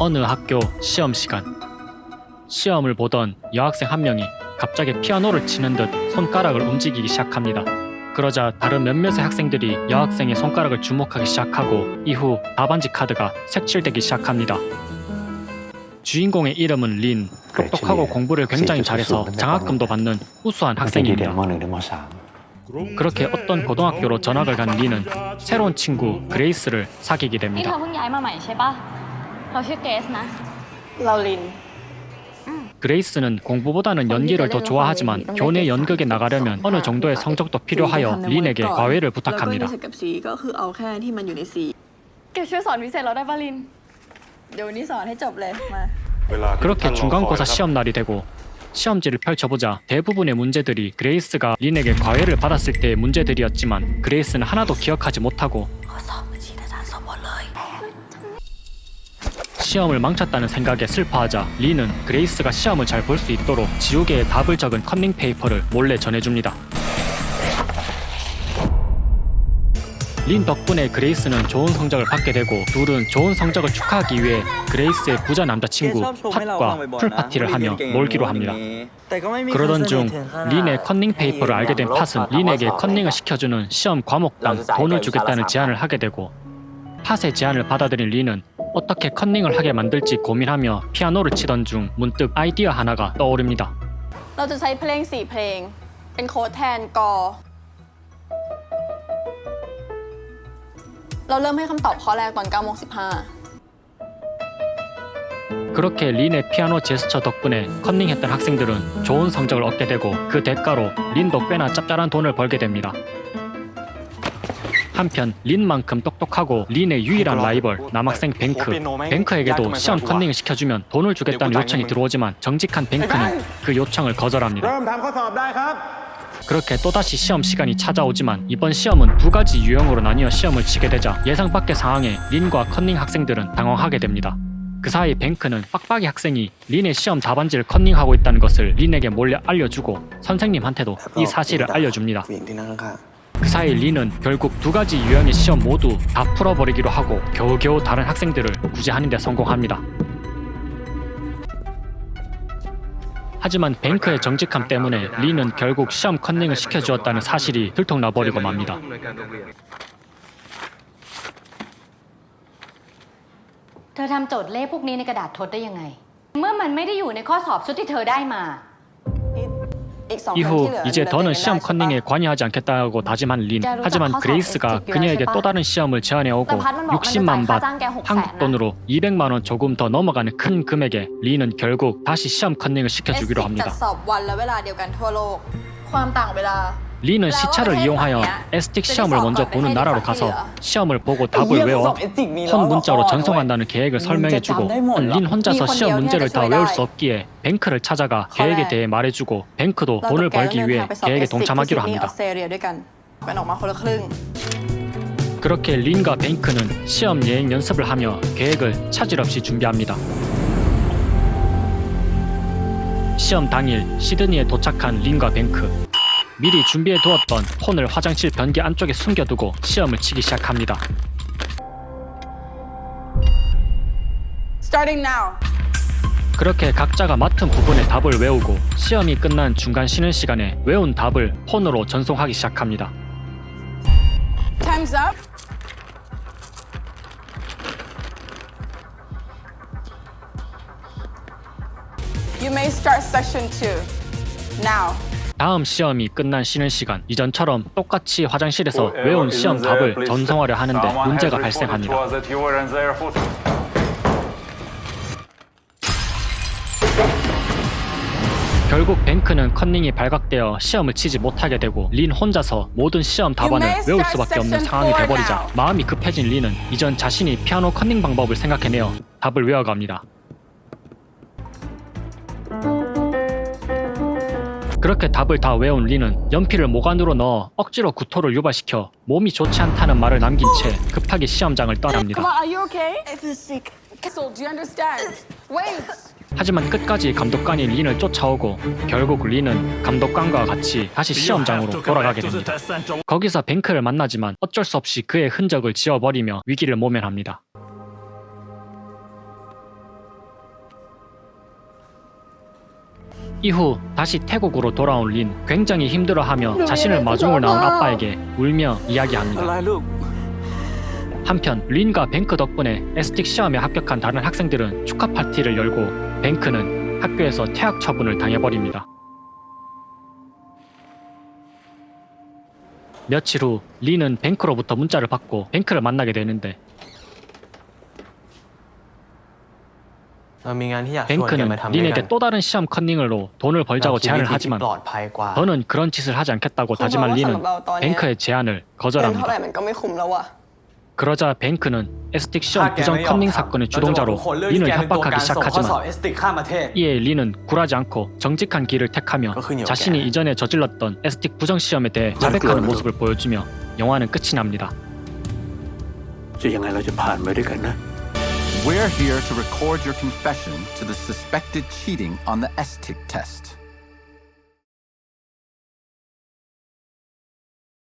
어느 학교 시험 시간. 시험을 보던 여학생 한 명이 갑자기 피아노를 치는 듯 손가락을 움직이기 시작합니다. 그러자 다른 몇몇의 학생들이 여학생의 손가락을 주목하기 시작하고 이후 답안지 카드가 색칠되기 시작합니다. 주인공의 이름은 린. 똑똑하고 공부를 굉장히 잘해서 장학금도 받는 우수한 학생입니다. 그렇게 어떤 고등학교로 전학을 간 린은 새로운 친구 그레이스를 사귀게 됩니다. อเพิ่งย้ายมาใหม่ใช่ปะเราชื่อเกสนะ เราลิน 그레이스는 공부보다는 연기를 더 좋아하지만 교내 연극에 나가려면 어느 정도의 성적도 필요하여 린에게 과외를 แล้วก็ 부탁합니다. นิสัยกับสีก็คือเอาแค่ที่มันอยู่ในสี เกสช่วยสอนพิเศษเราได้ปะลิน เดี๋ยววันนี้สอนให้จบเลยมา 그렇게 중간고사 시험 날이 되고 시험지를 펼쳐보자 대부분의 문제들이 그레이스가 린에게 과외를 받았을 때의 문제들이었지만 그레이스는 하나도 기억하지 못하고 시험을 망쳤다는 생각에 슬퍼하자 린은 그레이스가 시험을 잘 볼 수 있도록 지우개에 답을 적은 컨닝 페이퍼를 몰래 전해줍니다. 린 덕분에 그레이스는 좋은 성적을 받게 되고 둘은 좋은 성적을 축하하기 위해 그레이스의 부자 남자친구 팟과 풀파티를 하며 놀기로 합니다. 그러던 중 린의 컨닝 페이퍼를 알게 된 팟은 린에게 컨닝을 시켜주는 시험 과목당 돈을 주겠다는 제안을 하게 되고 팟의 제안을 받아들인 린은 어떻게 컨닝을 하게 만들지 고민하며 피아노를 치던 중 문득 아이디어 하나가 떠오릅니다. เราจะใช้เพลงสี่เพลง เป็นโค้ดแทนกอ เราเริ่มให้คำตอบข้อแรกตอน9โมง15 그렇게 린의 피아노 제스처 덕분에 컨닝했던 학생들은 좋은 성적을 얻게 되고 그 대가로 린도 꽤나 짭짤한 돈을 벌게 됩니다. 한편 린만큼 똑똑하고 린의 유일한 라이벌 남학생 뱅크 뱅크에게도 시험 컨닝을 시켜주면 돈을 주겠다는 요청이 들어오지만 정직한 뱅크는 그 요청을 거절합니다. 그렇게 또다시 시험 시간이 찾아오지만 이번 시험은 두 가지 유형으로 나뉘어 시험을 치게 되자 예상 밖의 상황에 린과 컨닝 학생들은 당황하게 됩니다. 그 사이 뱅크는 빡빡이 학생이 린의 시험 답안지를 컨닝하고 있다는 것을 린에게 몰래 알려주고 선생님한테도 이 사실을 알려줍니다. ผู้หญิงที่นั่งข้าง 그 사이 린은 결국 두 가지 유형의 시험 모두 다 풀어버리기로 하고 겨우겨우 다른 학생들을 구제하는 데 성공합니다. 하지만 뱅크의 정직함 때문에 린은 결국 시험 컨닝을 시켜주었다는 사실이 들통나버리고 맙니다. เธอทำโจทย์เลขพวกนี้ในกระดาษทดได้ยังไง เมื่อมันไม่ได้อยู่ในข้อสอบชุดที่เธอได้มา 이후 이제 더는 시험 컨닝에 관여하지 않겠다고 다짐한 린. 하지만 그레이스가 그녀에게 또 다른 시험을 제안해 오고 60만 밭, 한국 돈으로 200만 원 조금 더 넘어가는 큰 금액에 린은 결국 다시 시험 컨닝을 시켜주기로 합니다. 리는 시차를 이용하여 에스틱 시험을 먼저 보는 나라로 가서 시험을 보고 답을 외워 혼 문자로 전송한다는 계획을 설명해주고 린 혼자서 시험 문제를 다 외울 수 없기에 뱅크를 찾아가 계획에 대해 말해주고 뱅크도 돈을 벌기 위해 계획에 동참하기로 합니다. 그렇게 린과 뱅크는 시험 예행 연습을 하며 계획을 차질 없이 준비합니다. 시험 당일 시드니에 도착한 린과 뱅크. 미리 준비해 두었던 폰을 화장실 변기 안쪽에 숨겨두고 시험을 치기 시작합니다. starting now 그렇게 각자가 맡은 부분의 답을 외우고 시험이 끝난 중간 쉬는 시간에 외운 답을 폰으로 전송하기 시작합니다. time's up you may start section 2 now 다음 시험이 끝난 쉬는 시간 이전처럼 똑같이 화장실에서 외운 시험 답을 전송하려 하는데 문제가 발생합니다. 결국 뱅크는 컨닝이 발각되어 시험을 치지 못하게 되고 린 혼자서 모든 시험 답안을 외울 수밖에 없는 상황이 돼버리자 마음이 급해진 린은 이전 자신이 피아노 컨닝 방법을 생각해내어 답을 외워갑니다. 그렇게 답을 다 외운 린은 연필을 목 안으로 넣어 억지로 구토를 유발시켜 몸이 좋지 않다는 말을 남긴 채 급하게 시험장을 떠납니다. 하지만 끝까지 감독관이 린을 쫓아오고 결국 린은 감독관과 같이 다시 시험장으로 돌아가게 됩니다. 거기서 뱅크를 만나지만 어쩔 수 없이 그의 흔적을 지워버리며 위기를 모면합니다. 이후 다시 태국으로 돌아온 린 굉장히 힘들어하며 자신을 마중을 나온 아빠에게 울며 이야기합니다. 한편 린과 뱅크 덕분에 에스틱 시험에 합격한 다른 학생들은 축하 파티를 열고 뱅크는 학교에서 퇴학 처분을 당해버립니다. 며칠 후 린은 뱅크로부터 문자를 받고 뱅크를 만나게 되는데 뱅크는 니네에게 또 다른 시험 컨닝으로 돈을 벌자고 제안을 하지만 더는 그런 짓을 하지 않겠다고 다짐한 리는 뱅크의 제안을 거절합니다. 그러자 뱅크는 에스틱 시험 부정 컨닝 사건의 주동자로 린을 협박하기 시작하지만 이에 린은 굴하지 않고 정직한 길을 택하며 자신이 이전에 저질렀던 에스틱 부정 시험에 대해 자백하는 모습을 보여주며 영화는 끝이 납니다. We're here to record your confession to the suspected cheating on the STIC test.